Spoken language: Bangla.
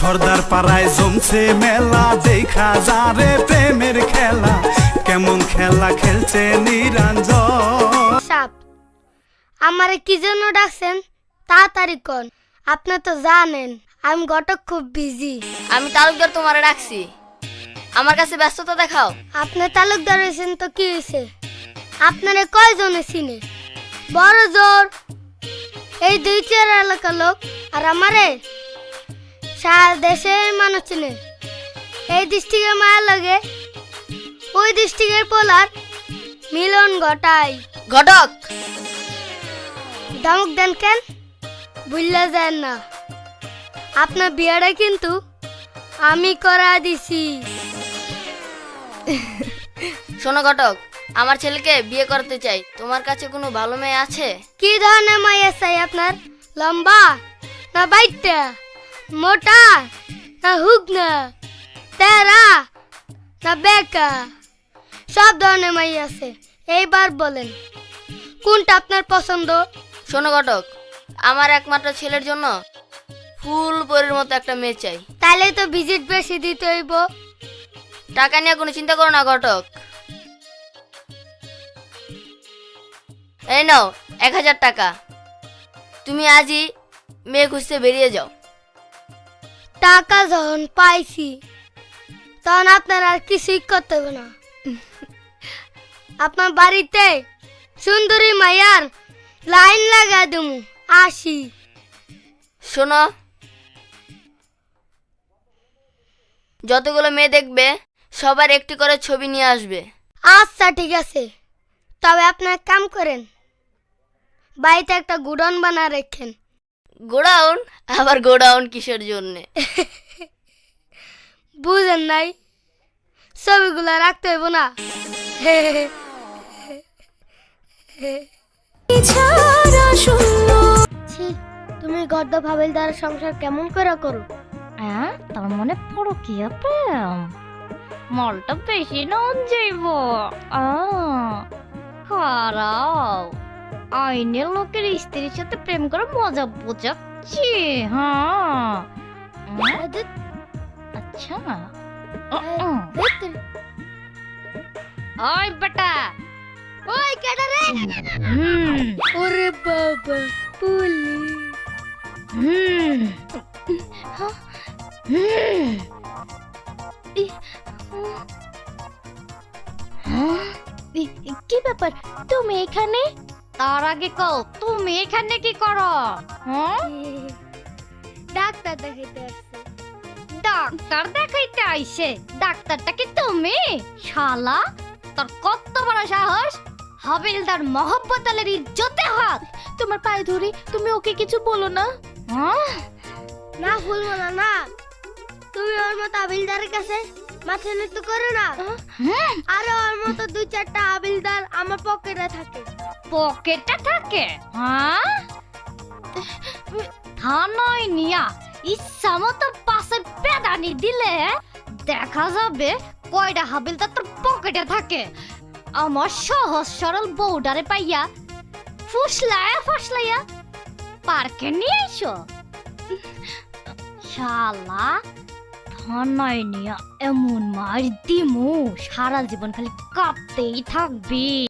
সর্দার পাড়ায় জমছে মেলা দেখা যারে প্রেমের খেলা। কেমন খেলা খেলছে নিরঞ্জন। সাপ আমারে কি জন্য ডাকছেন? তাড়াতাড়ি কন আপনি তো জানেন আমি ঘটক খুব বিজি আমি তালুকদার তোমারে ডাকছি। আমার কাছে ব্যস্ততা দেখাও। আপনি তালুকদার হয়েছেন তো কি হয়েছে? আপনারে কয়জনে চিনে? বড় জোর। এই দুই চার এলাকার লোক আর আমারে? সারা দেশের মানুষ চিনে। এই ডিস্ট্রিক্টের মায়া লাগে ওই ডিস্ট্রিক্টের পোলার মিলন ঘটায় ঘটক! ধমক দেন কেন? ভুললে যান না। আপনার বিয়েটা কিন্তু আমি করা দিছি। শোনো ঘটক আমার ছেলেকে বিয়ে করতে চাই। তোমার কাছে কোনো ভালো মেয়ে আছে? কি ধরনের মাইয়া চাই আপনার? লম্বা না বাইটটা? মোটা না হুক না তেরা না বেকা সব ধরনের মাইয়া আছে এইবার বলেন কোনটা আপনার পছন্দ শোনো ঘটক আমার একমাত্র ছেলের জন্য ফুল পরের মতো একটা মেয়ে চাই। তাইলে তো ভিজিট বেশি দিতে হইব। টাকা নিয়ে কোনো চিন্তা করো না ঘটক। এই নাও এক হাজার টাকা। তুমি আজই মেয়ে খুঁজতে বেরিয়ে যাও। টাকা যখন পাইছি তখন আপনার আর কিছুই করতে হবে না। আপনার বাড়িতে সুন্দরী মাইয়ার লাইন লাগা দেবো আসি। শোনো যতগুলো মেয়ে দেখবে সবার একটি করে ছবি নিয়ে আসবে। আচ্ছা ঠিক আছে। তবে আপনার এক কাম করেন বাড়িতে একটা গুডন বানা রেখেন। গোডাউন আবার গোডাউন কিসের জন্যে? বুঝেন নাই ছবিগুলো রাখতে হইব না। ছি, তুমি গদ্দ ভাবিলদার সংসার কেমন করে করো? হ্যাঁ তার মনে পড়ো কি প্রেম। মলটা বেশি না যাইব। খারাপ আইনের লোকের স্ত্রীর সাথে প্রেম করে মজা বোঝাচ্ছি হ্যাঁ। আচ্ছা। উম, ওই বেটা ওই কেডা রে? হুম। ওরে বাবা পুলিশ। হুম। হুম। কি ব্যাপার? তুমি এখানে? তার আগে কও তুমি এখানে কি করো? হ্যাঁ? ডাক্তার দেখাইতে আসছে। ডাক্তার দেখাইতে আইছে? ডাক্তারটা কি তুমি? শালা তোর কত বড় সাহস? হাবিলদার মহব্বত আলের ইজ্জতে হাত। তোমার পায়ে ধরি তুমি ওকে কিছু বলো না। হ্যাঁ? না ভুলবো না না। তুমি ওর মতো আবিলদারের কাছে মাথা নত করো না। আর ওর মতো দুই চারটা আবিলদার আমার পকেটে থাকে। পকেটে থাকে? হ্যাঁ থানায় নিয়া ইচ্ছা মতো পাশে পেদানি দিলে দেখা যাবে কয়টা হাবিলদার তোর পকেটে থাকে। আমার সহজ সরল বউডারে পাইয়া ফুসলায়া ফুসলাইয়া পার্কে নিয়ে এসো শালা থানায় নিয়া এমন মার দিমু সারা জীবন খালি কাঁপতেই থাকবি।